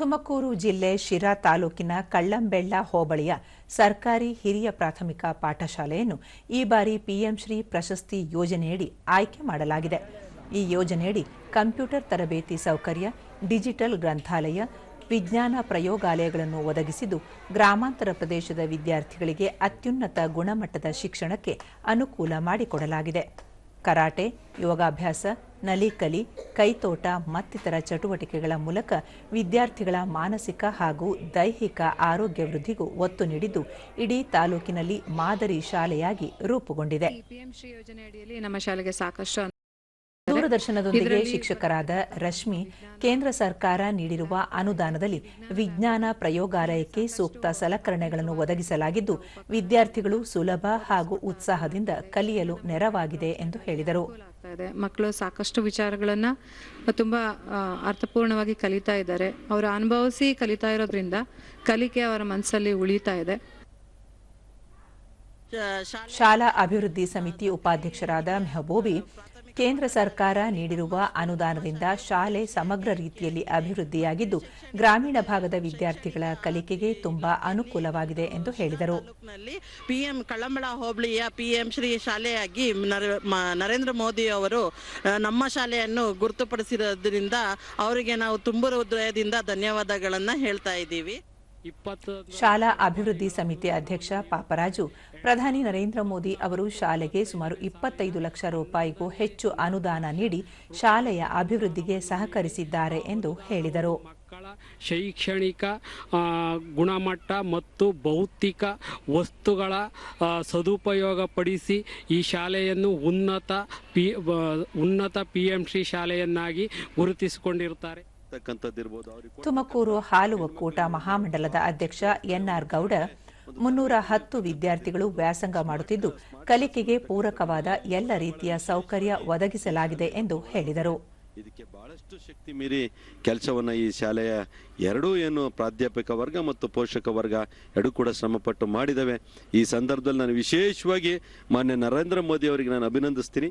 ತುಮಕೂರು ಜಿಲ್ಲೆ ಶಿರಾ ತಾಲೂಕಿನ ಕಳ್ಳಂಬೆಳ್ಳ ಹೋಬಳಿಯ ಸರ್ಕಾರಿ ಹಿರಿಯ ಪ್ರಾಥಮಿಕ ಪಾಠಶಾಲೆಯನ್ನು ಈ ಬಾರಿ ಪಿಎಂ ಶ್ರೀ ಪ್ರಶಸ್ತಿ ಯೋಜನೆಯಡಿ ಆಯ್ಕೆ ಮಾಡಲಾಗಿದೆ. ಈ ಯೋಜನೆಯಡಿ ಕಂಪ್ಯೂಟರ್ ತರಬೇತಿ ಸೌಕರ್ಯ, ಡಿಜಿಟಲ್ ಗ್ರಂಥಾಲಯ, ವಿಜ್ಞಾನ ಪ್ರಯೋಗಾಲಯಗಳನ್ನು ಒದಗಿಸಿದ್ದು ಗ್ರಾಮಾಂತರ ಪ್ರದೇಶದ ವಿದ್ಯಾರ್ಥಿಗಳಿಗೆ ಅತ್ಯುನ್ನತ ಗುಣಮಟ್ಟದ ಶಿಕ್ಷಣಕ್ಕೆ ಅನುಕೂಲ ಮಾಡಿಕೊಡಲಾಗಿದೆ. ಕರಾಟೆ, ಯೋಗಾಭ್ಯಾಸ, ನಲಿಕಲಿ, ಕೈತೋಟ ಮತ್ತಿತರ ಚಟುವಟಿಕೆಗಳ ಮೂಲಕ ವಿದ್ಯಾರ್ಥಿಗಳ ಮಾನಸಿಕ ಹಾಗೂ ದೈಹಿಕ ಆರೋಗ್ಯ ವೃದ್ಧಿಗೂ ಒತ್ತು ನೀಡಿದ್ದು ಇಡೀ ತಾಲೂಕಿನಲ್ಲಿ ಮಾದರಿ ಶಾಲೆಯಾಗಿ ರೂಪುಗೊಂಡಿದೆ. ನಮ್ಮ ಶಾಲೆಗೆ ಸಾಕಷ್ಟು ದೂರದರ್ಶನದೊಂದಿಗೆ ಶಿಕ್ಷಕರಾದ ರಶ್ಮಿ ಕೇಂದ್ರ ಸರ್ಕಾರ ನೀಡಿರುವ ಅನುದಾನದಲ್ಲಿ ವಿಜ್ಞಾನ ಪ್ರಯೋಗಾಲಯಕ್ಕೆ ಸೂಕ್ತ ಸಲಕರಣೆಗಳನ್ನು ಒದಗಿಸಲಾಗಿದ್ದು ವಿದ್ಯಾರ್ಥಿಗಳು ಸುಲಭ ಹಾಗೂ ಉತ್ಸಾಹದಿಂದ ಕಲಿಯಲು ನೆರವಾಗಿದೆ ಎಂದು ಹೇಳಿದರು. ಮಕ್ಕಳು ಸಾಕಷ್ಟು ವಿಚಾರಗಳನ್ನ ತುಂಬಾ ಅರ್ಥಪೂರ್ಣವಾಗಿ ಕಲಿತಾ ಇದ್ದಾರೆ. ಅವರು ಅನುಭವಿಸಿ ಕಲಿತಾ ಇರೋದ್ರಿಂದ ಕಲಿಕೆ ಅವರ ಮನಸ್ಸಲ್ಲಿ ಉಳಿತಾ ಇದೆ. ಶಾಲಾ ಅಭಿವೃದ್ಧಿ ಸಮಿತಿ ಉಪಾಧ್ಯಕ್ಷರಾದ ಮೆಹಬೂಬಿ ಕೇಂದ್ರ ಸರ್ಕಾರ ನೀಡಿರುವ ಅನುದಾನದಿಂದ ಶಾಲೆ ಸಮಗ್ರ ರೀತಿಯಲ್ಲಿ ಅಭಿವೃದ್ಧಿಯಾಗಿದ್ದು, ಗ್ರಾಮೀಣ ಭಾಗದ ವಿದ್ಯಾರ್ಥಿಗಳ ಕಲಿಕೆಗೆ ತುಂಬಾ ಅನುಕೂಲವಾಗಿದೆ ಎಂದು ಹೇಳಿದರು. ಪಿಎಂ ಕಳ್ಳಂಬಳ ಹೋಬಳಿಯ ಪಿಎಂ ಶ್ರೀ ಶಾಲೆಯಾಗಿ ನರೇಂದ್ರ ಮೋದಿ ಅವರು ನಮ್ಮ ಶಾಲೆಯನ್ನು ಗುರುತುಪಡಿಸಿರೋದ್ರಿಂದ ಅವರಿಗೆ ನಾವು ತುಂಬ ಹೃದಯದಿಂದ ಧನ್ಯವಾದಗಳನ್ನು ಹೇಳ್ತಾ ಇದ್ದೀವಿ. ಶಾಲಾ ಅಭಿವೃದ್ಧಿ ಸಮಿತಿ ಅಧ್ಯಕ್ಷ ಪಾಪರಾಜು ಪ್ರಧಾನಿ ನರೇಂದ್ರ ಮೋದಿ ಅವರು ಶಾಲೆಗೆ ಸುಮಾರು ಇಪ್ಪತ್ತೈದು ಲಕ್ಷ ರೂಪಾಯಿಗೂ ಹೆಚ್ಚು ಅನುದಾನ ನೀಡಿ ಶಾಲೆಯ ಅಭಿವೃದ್ಧಿಗೆ ಸಹಕರಿಸಿದ್ದಾರೆ ಎಂದು ಹೇಳಿದರು. ಮಕ್ಕಳ ಶೈಕ್ಷಣಿಕ ಗುಣಮಟ್ಟ ಮತ್ತು ಭೌತಿಕ ವಸ್ತುಗಳ ಸದುಪಯೋಗ ಪಡಿಸಿ ಈ ಶಾಲೆಯನ್ನು ಉನ್ನತ ಪಿ ಉನ್ನತ ಪಿ ಎಂ ಶ್ರೀ ಶಾಲೆಯನ್ನಾಗಿ ಗುರುತಿಸಿಕೊಂಡಿರುತ್ತಾರೆ. ತುಮಕೂರು ಹಾಲು ಒಕ್ಕೂಟ ಮಹಾಮಂಡಲದ ಅಧ್ಯಕ್ಷ ಎನ್ಆರ್ ಗೌಡ ಮುನ್ನೂರ ಹತ್ತು ವಿದ್ಯಾರ್ಥಿಗಳು ವ್ಯಾಸಂಗ ಮಾಡುತ್ತಿದ್ದು ಕಲಿಕೆಗೆ ಪೂರಕವಾದ ಎಲ್ಲ ರೀತಿಯ ಸೌಕರ್ಯ ಒದಗಿಸಲಾಗಿದೆ ಎಂದು ಹೇಳಿದರು. ಇದಕ್ಕೆ ಬಹಳಷ್ಟು ಶಕ್ತಿ ಮೀರಿ ಕೆಲಸವನ್ನು ಈ ಶಾಲೆಯ ಎರಡೂ ಏನು ಪ್ರಾಧ್ಯಾಪಕ ವರ್ಗ ಮತ್ತು ಪೋಷಕ ವರ್ಗ ಎರಡೂ ಕೂಡ ಶ್ರಮಪಟ್ಟು ಮಾಡಿದವೆ. ಈ ಸಂದರ್ಭದಲ್ಲಿ ನಾನು ವಿಶೇಷವಾಗಿ ಮಾನ್ಯ ನರೇಂದ್ರ ಮೋದಿ ಅವರಿಗೆ ನಾನು ಅಭಿನಂದಿಸ್ತೀನಿ.